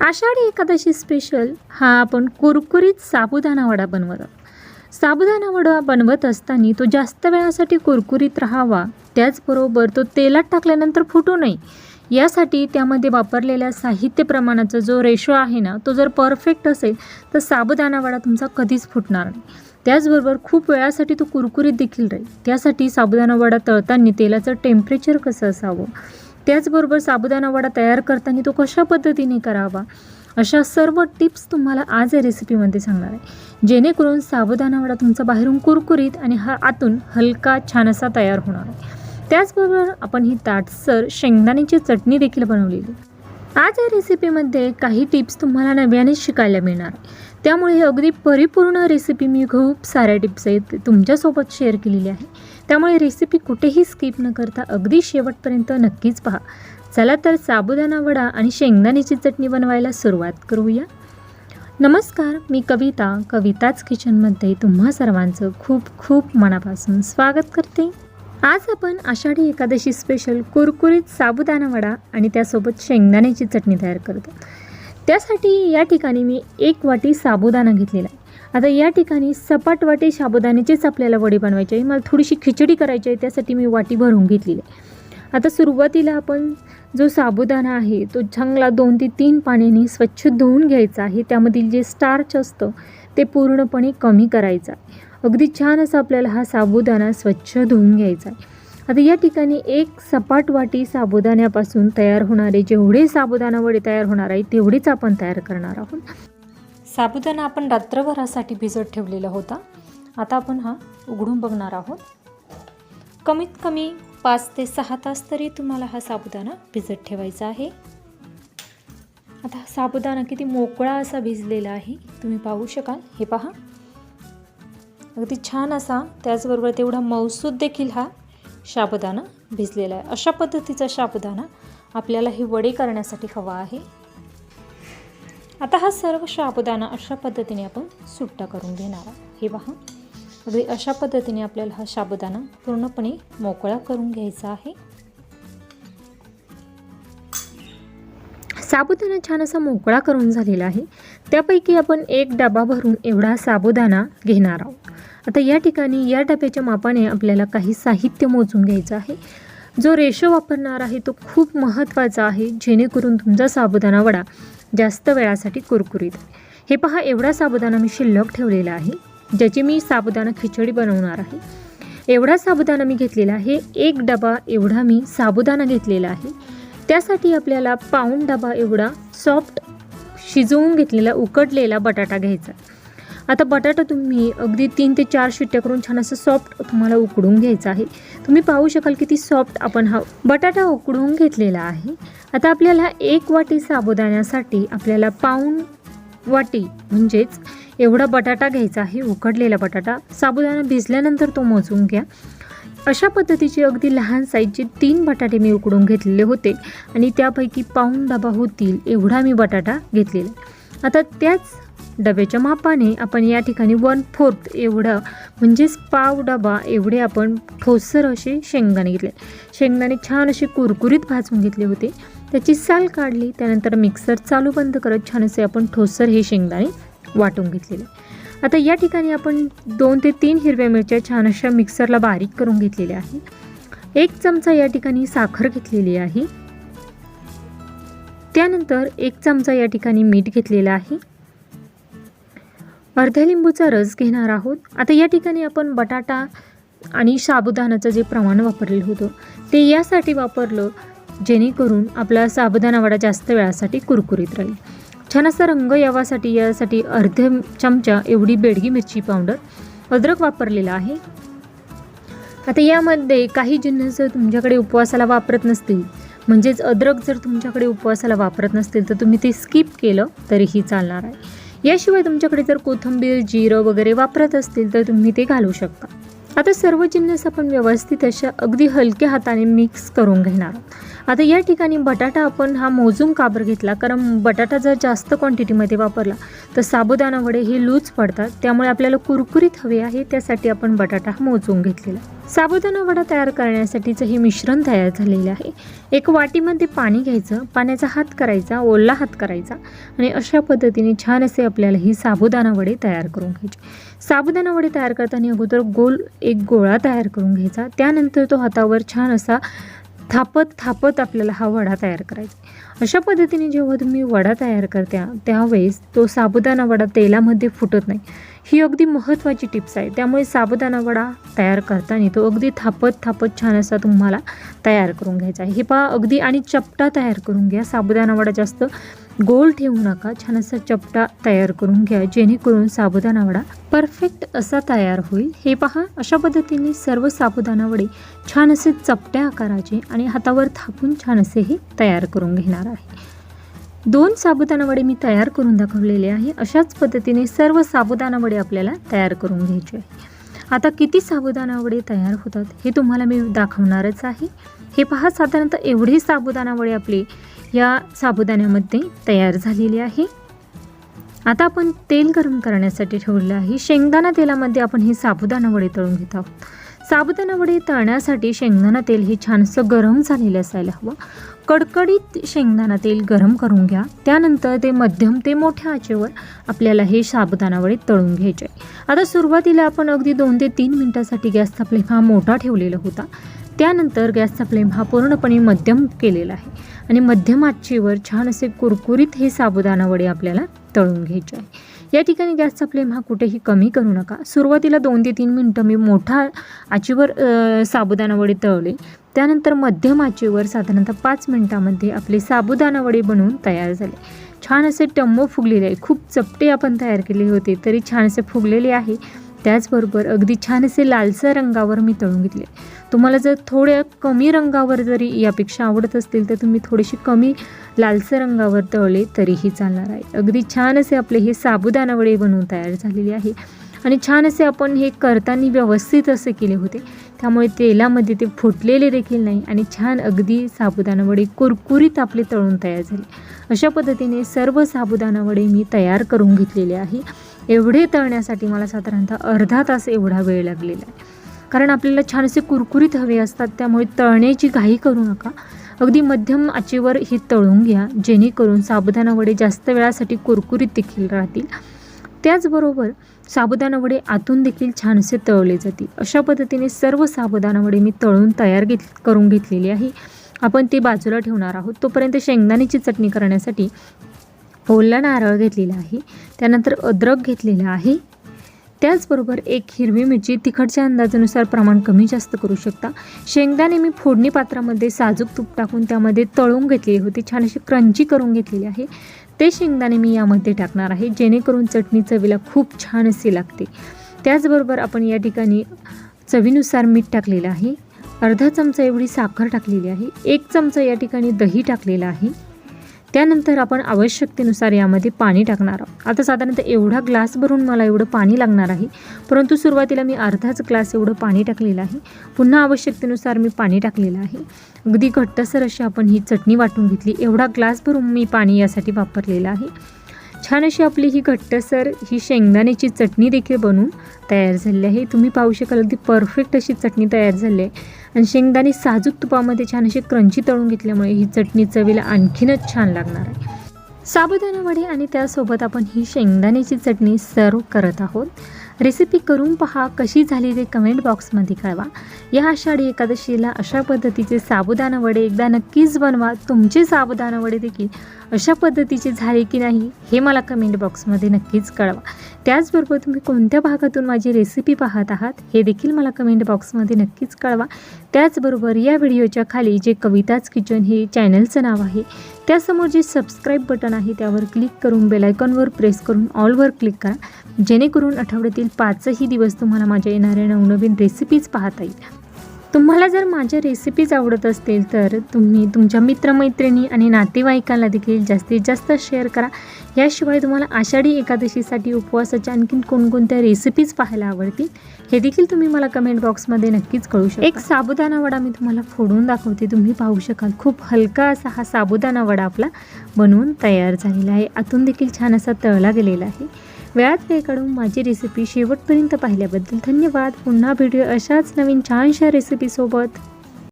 Ashadhi Ekadashi special हा आपण कुरकुरीत साबुदाणा वडा बनवत आहोत. साबुदाणा वडा बनवत असताना तो जास्त वेळासाठी कुरकुरीत राहावा त्याचबरोबर तो तेलात टाकल्यानंतर फुटू नये. यासाठी त्यामध्ये वापरलेल्या साहित्य प्रमाणाचा जो रेशो आहे ना तो जर परफेक्ट असेल तर साबुदाणा वडा तुमचा कधीच फुटणार नाही. त्याचबरोबर खूप वेळासाठी तो कुरकुरीत देखील राहील. त्यासाठी साबुदाणा वडा तळताना तेलाचं टेम्परेचर कसं असावं? त्याचबरोबर साबुदाणा वडा तयार करताना तो कशा पद्धतीने करावा? अशा सर्व टिप्स तुम्हाला आज या रेसिपीमध्ये सांगणार आहे. जेणेकरून साबुदाणा वडा तुमचा बाहेरून कुरकुरीत आणि हा आतून हलका छान असा तयार होणार आहे. त्याचबरोबर आपण ही ताटसर शेंगदाण्याची चटणी देखील बनवलेली आज या रेसिपीमध्ये काही टिप्स तुम्हाला नव्याने शिकायला मिळणार आहे. त्यामुळे ही अगदी परिपूर्ण रेसिपी मी खूप साऱ्या टिप्स आहेत तुमच्यासोबत शेअर केलेली आहे. त्यामुळे रेसिपी कुठेही स्किप न करता अगदी शेवटपर्यंत नक्कीच पहा. चला तर साबुदाणा वडा आणि शेंगदाण्याची चटणी बनवायला सुरुवात करूया. नमस्कार मी कविता कविताच किचनमध्ये तुम्हा सर्वांचं खूप खूप मनापासून स्वागत करते. आज आपण आषाढी एकादशी स्पेशल कुरकुरीत साबुदाणा वडा आणि त्यासोबत शेंगदाण्याची चटणी तयार करतो. त्यासाठी या ठिकाणी मी एक वाटी साबुदाणा घेतलेला आहे. आता या ठिकाणी सपाट वाटे साबुदाण्याचेच आपल्याला वडे बनवायचे आहे. मला थोडीशी खिचडी करायची आहे त्यासाठी मी वाटी भरून घेतलेली आहे. आता सुरुवातीला आपण जो साबुदाणा आहे तो चांगला दोन ते तीन पाण्याने स्वच्छ धुवून घ्यायचा आहे. त्यामधील जे स्टार्च असतं ते पूर्णपणे कमी करायचं आहे. अगदी छान असं आपल्याला हा साबुदाणा स्वच्छ धुवून घ्यायचा आहे. आता या ठिकाणी एक सपाट वाटी साबुदाण्यापासून तयार होणारे जेवढे साबुदाणा वडे तयार होणार आहे तेवढीच आपण तयार करणार आहोत. साबुदाणा आपण रात्रभरासाठी भिजत ठेवलेला होता. आता आपण हा उघडून बघणार आहोत. कमीत कमी पाच ते सहा तास तरी तुम्हाला हा साबुदाणा भिजत ठेवायचा आहे. आता साबुदाणा किती मोकळा असा भिजलेला आहे तुम्ही पाहू शकाल. हे पहा. अगदी छान असा त्याचबरोबर तेवढा मौसूद देखील हा साबुदाणा भिजलेला आहे. अशा पद्धतीचा साबुदाणा आपल्याला हे वडे करण्यासाठी हवा आहे. आता हा सर्व साबुदाणा अशा पद्धतीने आपण सुट्टा करून घेणार आहोत. हे पहा. अगदी अशा पद्धतीने आपल्याला हा साबुदाणा पूर्णपणे मोकळा करून घ्यायचा आहे. साबुदाणा छान असा मोकळा करून झालेला आहे. त्यापैकी आपण एक डबा भरून एवढा साबुदाणा घेणार आहोत. आता या ठिकाणी या डब्याच्या मापाने आपल्याला काही साहित्य मोजून घ्यायचं आहे. जो रेशो वापरणार आहे तो खूप महत्त्वाचा आहे जेणेकरून तुमचा साबुदाणा वडा जास्त वेळासाठी कुरकुरीत. हे पहा एवढा साबुदाणा मी शिल्लक ठेवलेला आहे ज्याची मी साबुदाणा खिचडी बनवणार आहे. एवढा साबुदाणा मी घेतलेला आहे एक डबा एवढा मी साबुदाणा घेतलेला आहे. त्यासाठी आपल्याला पाऊण डबा एवढा सॉफ्ट शिजवून घेतलेला उकडलेला बटाटा घ्यायचा. आता बटाटा तुम्ही अगदी तीन ते चार शिट्ट्या करून छान असं सॉफ्ट तुम्हाला उकडून घ्यायचं आहे. तुम्ही पाहू शकाल किती सॉफ्ट आपण हा बटाटा उकडून घेतलेला आहे. आता आपल्याला एक वाटी साबुदाण्यासाठी आपल्याला पाऊण वाटी म्हणजेच एवढा बटाटा घ्यायचा आहे उकडलेला बटाटा. साबुदाणा भिजल्यानंतर तो मोजून घ्या. अशा पद्धतीचे अगदी लहान साईजचे तीन बटाटे मी उकडून घेतलेले होते आणि त्यापैकी पाऊण डबा होतील एवढा मी बटाटा घेतलेला आता त्याच डब्याच्या मापाने आपण या ठिकाणी वन फोर्थ एवढं म्हणजेच पाव डबा एवढे आपण ठोसर असे शेंगदाणे घेतले. शेंगदाणे छान असे कुरकुरीत भाजून घेतले होते. त्याची साल काढली त्यानंतर मिक्सर चालू बंद करत छान असे आपण ठोसर हे शेंगदाणे वाटून घेतलेले. आता या ठिकाणी आपण दोन ते तीन हिरव्या मिरच्या छान अशा मिक्सरला बारीक करून घेतलेल्या आहे. एक चमचा या ठिकाणी साखर घेतलेली आहे. त्यानंतर एक चमचा या ठिकाणी मीठ घेतलेला आहे. अर्ध्या लिंबूचा रस घेणार आहोत. आता या ठिकाणी आपण बटाटा आणि साबुदानाचं जे प्रमाण वापरलेलं होतं ते यासाठी वापरलं जेणेकरून आपला साबुदाणा वडा जास्त वेळासाठी कुरकुरीत राहील. छान असा रंग यावासाठी यासाठी अर्ध चमचा एवढी बेडगी मिरची पावडर अद्रक वापरलेला आहे. आता यामध्ये काही जिन्नस तुमच्याकडे उपवासाला वापरत नसतील म्हणजेच अद्रक जर तुमच्याकडे उपवासाला वापरत नसतील तर तुम्ही ते स्किप केलं तरीही चालणार आहे. याशिवाय तुमच्याकडे जर कोथिंबीर जिरं वगैरे वापरत असतील तर तुम्ही ते घालू शकता. आता सर्व जिन्नस आपण व्यवस्थित अशा अगदी हलक्या हाताने मिक्स करून घेणार आहोत. आता या ठिकाणी बटाटा आपण हा मोजून काबर घेतला कारण बटाटा जर जास्त क्वांटिटीमध्ये वापरला तर साबुदाणा वडे हे लूज पडतात. त्यामुळे आपल्याला कुरकुरीत हवे आहे त्यासाठी आपण बटाटा हा मोजून घेतलेला साबुदाणा वडा तयार करण्यासाठीचं हे मिश्रण तयार झालेलं आहे. एक वाटीमध्ये पाणी घ्यायचं पाण्याचा हात करायचा ओला हात करायचा आणि अशा पद्धतीने छान असे आपल्याला ही साबुदाणा वडे तयार करून घ्यायचे. साबुदाणा वडे तयार करताना अगोदर गोल एक गोळा तयार करून घ्यायचा. त्यानंतर तो हातावर छान असा थापत थापत आपल्याला हा वडा तयार करायचा. अशा पद्धतीने जेव्हा तुम्ही वडा तयार करत्या त्यावेळेस तो साबुदाणा वडा तेलामध्ये फुटत नाही. ही अगदी महत्त्वाची टिप्स आहे. त्यामुळे साबुदाणा वडा तयार करताना तो अगदी थापत थापत छान असा तुम्हाला तयार करून घ्यायचा आहे. हे पहा अगदी आणि चपटा तयार करून घ्या. साबुदाणा वडा जास्त गोल ठेवू नका. छान असा चपटा तयार करून घ्या. जेणेकरून साबुदाणा वडा परफेक्ट असा तयार होईल. हे पहा अशा पद्धतीने सर्व साबुदाणा वडे छान असे चपट्या आकाराचे आणि हातावर थापून छान असे हे तयार करून घेणार आहे. दोन साबुदाणा वडे मी तयार करून दाखवलेले आहे. अशाच पद्धतीने सर्व साबुदाणा वडे आपल्याला तयार करून घ्यायचे आहे आता किती साबुदाणा वडे तयार होतात हे तुम्हाला मी दाखवणारच आहे. हे पहा साधारणतः एवढे साबुदाणा वडे आपले या साबुदाण्यामध्ये तयार झालेले आहे. आता आपण तेल गरम करण्यासाठी ठेवलेलं आहे. शेंगदाणा तेलामध्ये आपण हे साबुदाणा वडे तळून घेत आहोत. साबुदाणा वडे तळण्यासाठी शेंगदाणा तेल हे छानसं गरम झालेलं असायला हवं. कडकडीत शेंगदाणा तेल गरम करून घ्या. त्यानंतर ते मध्यम ते मोठ्या आचेवर आपल्याला हे साबुदाणा वडे तळून घ्यायचे आहे. आता सुरुवातीला आपण अगदी दोन ते तीन मिनटासाठी गॅसचा फ्लेम हा मोठा ठेवलेला होता. त्यानंतर गॅसचा फ्लेम हा पूर्णपणे मध्यम केलेला आहे. आणि मध्यम आचेवर छान असे कुरकुरीत हे साबुदाणा वडे आपल्याला तळून घ्यायचे आहे. या ठिकाणी गॅसचा फ्लेम हा कुठेही कमी करू नका. सुरुवातीला दोन ते तीन मिनटं मी मोठा आचेवर साबुदाणावडे साबुदाणा वडे तळले. त्यानंतर मध्यम आचेवर साधारणतः पाच मिनटामध्ये आपले साबुदाणा वडे बनवून तयार झाले. छान असे टम्मो फुगलेले आहे. खूप चपटे आपण तयार केले होते तरी छान असे फुगलेले आहे. त्याचबरोबर अगदी छान असे लालसर रंगावर मी तळून घेतले. तुम्हाला जर थोड्या कमी रंगावर जरी यापेक्षा आवडत असतील तर तुम्ही थोडीशी कमी लालसर रंगावर तळले तरीही चालणार आहे. अगदी छान असे आपले हे साबुदाणा वडे बनवून तयार झालेले आहे. आणि छान असे आपण हे करताना व्यवस्थित असे केले होते. त्यामुळे तेलामध्ये ते फुटलेले देखील नाही आणि छान अगदी साबुदाणा वडे कुरकुरीत आपले तळून तयार झाले. अशा पद्धतीने सर्व साबुदाणा वडे मी तयार करून घेतलेले आहे. एवढे तळण्यासाठी मला साधारणतः अर्धा तास एवढा वेळ लागलेला आहे. कारण आपल्याला छान असे कुरकुरीत हवे असतात त्यामुळे तळण्याची घाई करू नका. अगदी मध्यम आचेवर ही तळून घ्या जेणेकरून साबुदाणा वडे जास्त वेळासाठी कुरकुरीत देखील राहतील. त्याचबरोबर साबुदाणा वडे आतून देखील छानसे तळले जातील. अशा पद्धतीने सर्व साबुदाणा वडे मी तळून तयार घेत करून घेतलेली आहे. आपण ते बाजूला ठेवणार आहोत. तोपर्यंत शेंगदाण्याची चटणी करण्यासाठी ओला नारळ घेतलेला आहे. त्यानंतर अद्रक घेतलेला आहे. त्याचबरोबर एक हिरवी मिरची तिखटच्या अंदाजानुसार प्रमाण कमी जास्त करू शकता. शेंगदाणे मी फोडणी पात्रामध्ये साजूक तूप टाकून त्यामध्ये तळून घेतलेली होती. छान अशी क्रंची करून घेतलेली आहे. ते शेंगदाणे मी यामध्ये टाकणार आहे. जेणेकरून चटणी चवीला खूप छान असे लागते. त्याचबरोबर आपण या ठिकाणी चवीनुसार मीठ टाकलेलं आहे. अर्धा चमचा एवढी साखर टाकलेली आहे. एक चमचा या ठिकाणी दही टाकलेलं आहे. त्यानंतर आपण आवश्यकतेनुसार यामध्ये पाणी टाकणार आहोत. आता साधारणतः एवढा ग्लास भरून मला एवढं पाणी लागणार आहे परंतु सुरुवातीला मी अर्धाच ग्लास एवढं पाणी टाकलेलं आहे. पुन्हा आवश्यकतेनुसार मी पाणी टाकलेलं आहे. अगदी घट्टसर अशी आपण ही चटणी वाटून घेतली. एवढा ग्लास भरून मी पाणी यासाठी वापरलेलं आहे. छान अशी आपली ही घट्टसर ही शेंगदाण्याची चटणी देखील बनवून तयार झालेली आहे. तुम्ही पाहू शकाल अगदी परफेक्ट अशी चटणी तयार झाली आहे. आणि शेंगदाणे साजूक तुपामध्ये छान अशी क्रंची तळून घेतल्यामुळे ही चटणी चवीला आणखीनच छान लागणार आहे. साबुदाणा वडे आणि त्यासोबत आपण ही शेंगदाण्याची चटणी सर्व करत आहोत. रेसिपी करून पहा कशी झाली ते कमेंट बॉक्समध्ये कळवा. या आषाढी एकादशीला अशा पद्धतीचे साबुदाणा वडे एकदा नक्कीच बनवा. तुमचे साबुदाणा वडे देखील अशा पद्धतीचे झाले की नाही हे मला कमेंट बॉक्समध्ये नक्कीच कळवा. त्याचबरोबर तुम्ही कोणत्या भागातून माझी रेसिपी पाहत आहात हे देखील मला कमेंट बॉक्समध्ये नक्कीच कळवा. त्याचबरोबर या व्हिडिओच्या खाली जे कविताच किचन हे चॅनलचं नाव आहे त्यासमोर जे सबस्क्राईब बटन आहे त्यावर क्लिक करून बेलायकॉनवर प्रेस करून ऑलवर क्लिक करा. जेणेकरून आठवड्यातील पाचही दिवस तुम्हाला माझ्या येणाऱ्या नवनवीन रेसिपीज पाहता येईल. तुम्हाला जर माझ्या रेसिपीज आवडत असतील तर तुम्ही तुमच्या मित्रमैत्रिणी आणि नातेवाईकांना देखील जास्तीत जास्त शेअर करा. याशिवाय तुम्हाला आषाढी एकादशीसाठी उपवासाच्या आणखीन कोणकोणत्या रेसिपीज पाहायला आवडतील हे देखील तुम्ही मला कमेंट बॉक्समध्ये नक्कीच कळू शकता. एक साबुदाणा वडा मी तुम्हाला फोडून दाखवते. तुम्ही पाहू शकाल खूप हलका असा हा साबुदाणा वडा आपला बनवून तयार झालेला आहे. आतून देखील छान असा तळला गेलेला आहे. वेळात वेळ काढून माझी रेसिपी शेवटपर्यंत पाहिल्याबद्दल धन्यवाद. पुन्हा व्हिडिओ अशाच नवीन छानशा रेसिपीसोबत